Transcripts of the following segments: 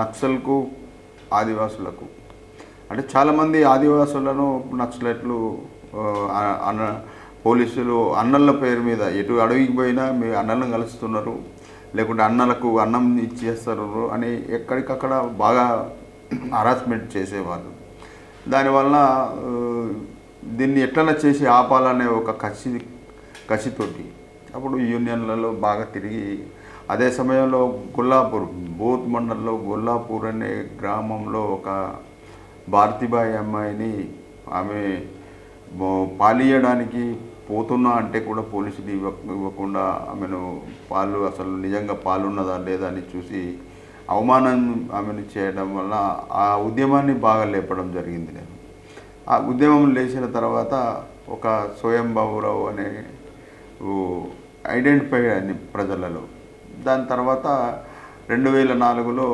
నక్సల్కు ఆదివాసులకు. అంటే చాలామంది ఆదివాసులను నక్సలెట్లు అన్న పోలీసులు అన్నల పేరు మీద ఎటు అడవికి పోయినా మీ అన్నలను కలుస్తున్నారు. లేకుంటే అన్నలకు అన్నం ఇచ్చేస్తారు అని ఎక్కడికక్కడ బాగా హరాస్మెంట్ చేసేవాళ్ళు దానివల్ల దీన్ని ఎట్లా చేసి ఆపాలనే ఒక కసి కసితోటి అప్పుడు యూనియన్లలో బాగా తిరిగి అదే సమయంలో గొల్లాపూర్ బోత్ మండల్లో గొల్లాపూర్ అనే గ్రామంలో ఒక భారతిబాయి అమ్మాయిని ఆమె పాలియడానికి పోతున్నా అంటే కూడా పోలీసులు ఇవ్వ ఇవ్వకుండా ఆమెను పాలు అసలు నిజంగా పాలున్నదా లేదా అని చూసి అవమానం ఆమెను చేయడం వల్ల ఆ ఉద్యమాన్ని బాగా లేపడం జరిగింది నేను. ఆ ఉద్యమం లేచిన తర్వాత ఒక స్వయం బాబురావు అనే ఐడెంటిఫై అయింది ప్రజలలో. దాని తర్వాత రెండు వేల నాలుగులో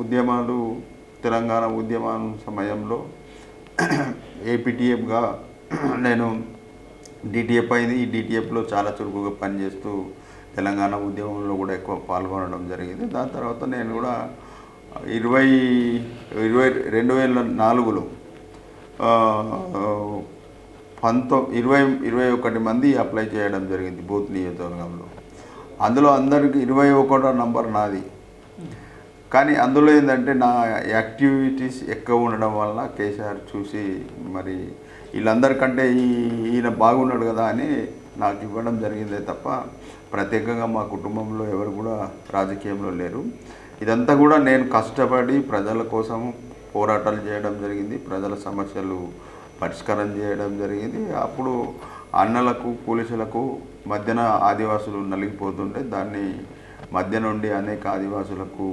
ఉద్యమాలు తెలంగాణ ఉద్యమం సమయంలో ఏపీటీఎఫ్గా నేను డిటిఎఫ్ అయింది. ఈ డిటిఎఫ్లో చాలా చురుకుగా పనిచేస్తూ తెలంగాణ ఉద్యమంలో కూడా ఎక్కువ పాల్గొనడం జరిగింది. దాని తర్వాత నేను కూడా ఇరవై ఇరవై రెండు వేల నాలుగులో పంతొమ్మిది ఇరవై ఇరవై ఒకటి మంది అప్లై చేయడం జరిగింది బూత్ నియోజకవర్గంలో. అందులో అందరికి ఇరవై ఒకటో నంబర్ నాది. కానీ అందులో ఏంటంటే నా యాక్టివిటీస్ ఎక్కువ ఉండడం వల్ల కేసీఆర్ చూసి మరి వీళ్ళందరికంటే ఈ ఈయన బాగున్నాడు కదా అని నాకు ఇవ్వడం జరిగిందే తప్ప ప్రత్యేకంగా మా కుటుంబంలో ఎవరు కూడా రాజకీయంలో లేరు. ఇదంతా కూడా నేను కష్టపడి ప్రజల కోసం పోరాటాలు చేయడం జరిగింది. ప్రజల సమస్యలు పరిష్కారం చేయడం జరిగింది. అప్పుడు అన్నలకు పోలీసులకు మధ్యన ఆదివాసులు నలిగిపోతుంటే దాన్ని మధ్య నుండి అనేక ఆదివాసులకు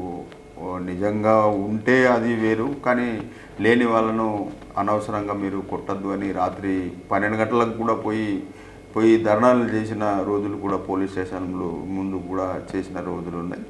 నిజంగా ఉంటే అది వేరు. కానీ లేని వాళ్ళను అనవసరంగా మీరు కొట్టద్దు అని రాత్రి పన్నెండు గంటలకు కూడా పోయి పోయి ధర్నాలు చేసిన రోజులు కూడా పోలీస్ స్టేషన్లు ముందు కూడా చేసిన రోజులు ఉన్నాయి.